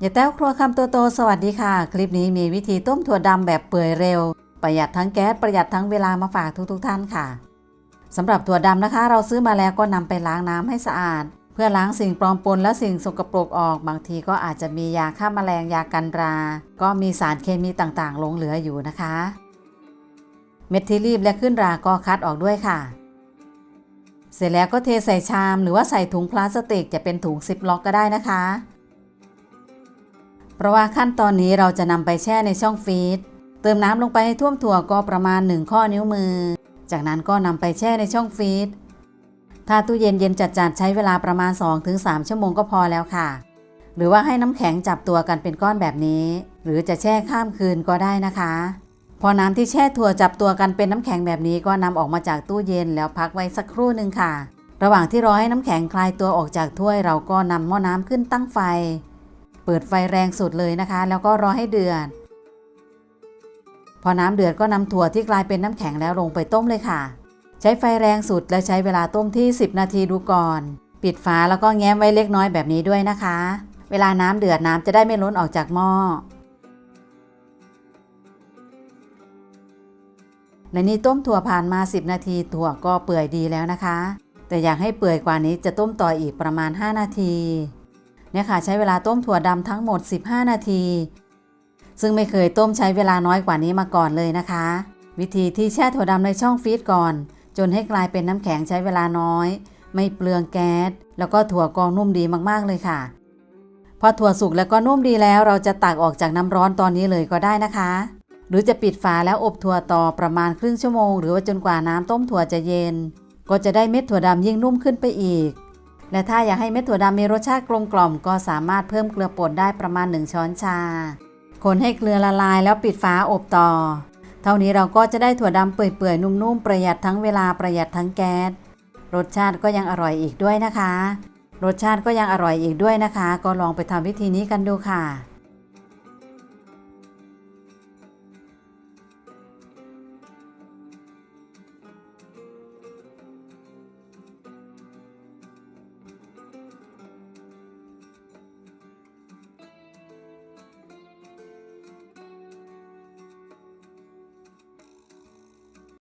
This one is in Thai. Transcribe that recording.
อย่าแต้วครัวคำโตโตสวัสดีค่ะ คลิปนี้มีวิธีต้มถั่วดำแบบเปื่อยเร็ว ประหยัดทั้งแก๊สประหยัดทั้งเวลามาฝากทุกๆทท่านค่ะสำหรับถั่วดำนะคะ เราซื้อมาแล้วก็นำไปล้างน้ำให้สะอาด เพื่อล้างสิ่งปลอมปนและสิ่งสกปรกออก บางทีก็อาจจะมียาฆ่าแมลงยากันรา ก็มีสารเคมีต่างๆหลงเหลืออยู่นะคะ เม็ดที่รีบและขึ้นราก็คัดออกด้วยค่ะ เสร็จแล้วก็เทใส่ชาม หรือว่าใส่ถุงพลาสติกจะเป็นถุงซิปล็อกก็ได้นะคะ เพราะว่าขั้นตอนนี้เราจะนำไปแช่ในช่องฟรีซเติมน้ำลงไปให้ท่วมถั่วก็ประมาณ 1 ข้อนิ้วมือ จากนั้นก็นำไปแช่ในช่องฟรีซถ้าตู้เย็นเย็นจัดๆใช้เวลาประมาณ 2-3 ชั่วโมงก็พอแล้วค่ะ หรือว่าให้น้ำแข็งจับตัวกันเป็นก้อนแบบนี้ หรือจะแช่ข้ามคืนก็ได้นะคะ พอน้ำที่แช่ถั่วจับตัวกันเป็นน้ำแข็งแบบนี้ก็นำออกมาจากตู้เย็นแล้วพักไว้สักครู่หนึ่งค่ะ ระหว่างที่รอให้น้ำแข็งคลายตัวออกจากถ้วย เราก็นำหม้อน้ำขึ้นตั้งไฟ เปิดไฟแรงสุดเลยนะคะ แล้วก็รอให้เดือด พอน้ำเดือดก็นำถั่วที่กลายเป็นน้ำแข็งแล้วลงไปต้มเลยค่ะ ใช้ไฟแรงสุดและใช้เวลาต้มที่ 10 นาทีดูก่อน ปิดฝาแล้วก็แง้มไว้เล็กน้อยแบบนี้ด้วยนะคะ เวลาน้ำเดือดน้ำจะได้ไม่ล้นออกจากหม้อในนี้ต้มถั่วผ่านมา 10 นาทีถั่วก็เปื่อยดีแล้วนะคะ แต่อยากให้เปื่อยกว่านี้จะต้มต่ออีกประมาณ 5 นาที เนี่ยค่ะใช้เวลาต้มถั่วดำทั้งหมด 15 นาที ซึ่งไม่เคยต้มใช้เวลาน้อยกว่านี้มาก่อนเลยนะคะ วิธีที่แช่ถั่วดำในช่องฟรีซก่อน จนให้กลายเป็นน้ำแข็งใช้เวลาน้อย ไม่เปลืองแก๊ส แล้วก็ถั่วกองนุ่มดีมากๆเลยค่ะ พอถั่วสุกแล้วก็นุ่มดีแล้ว เราจะตักออกจากน้ำร้อนตอนนี้เลยก็ได้นะคะ หรือจะปิดฝาแล้วอบถั่วต่อประมาณครึ่งชั่วโมง หรือว่าจนกว่าน้ำต้มถั่วจะเย็น ก็จะได้เม็ดถั่วดำยิ่งนุ่มขึ้นไปอีก และถ้าอยากให้เม็ดถั่วดำมีรสชาติกลมกล่อม ก็สามารถเพิ่มเกลือป่นได้ประมาณ 1 ช้อนชา คนให้เกลือละลายแล้วปิดฝาอบต่อ เท่านี้เราก็จะได้ถั่วดำเปื่อยๆ นุ่มๆ ประหยัดทั้งเวลาประหยัดทั้งแก๊ส รสชาติก็ยังอร่อยอีกด้วยนะคะ รสชาติก็ยังอร่อยอีกด้วยนะคะ ก็ลองไปทำวิธีนี้กันดูค่ะ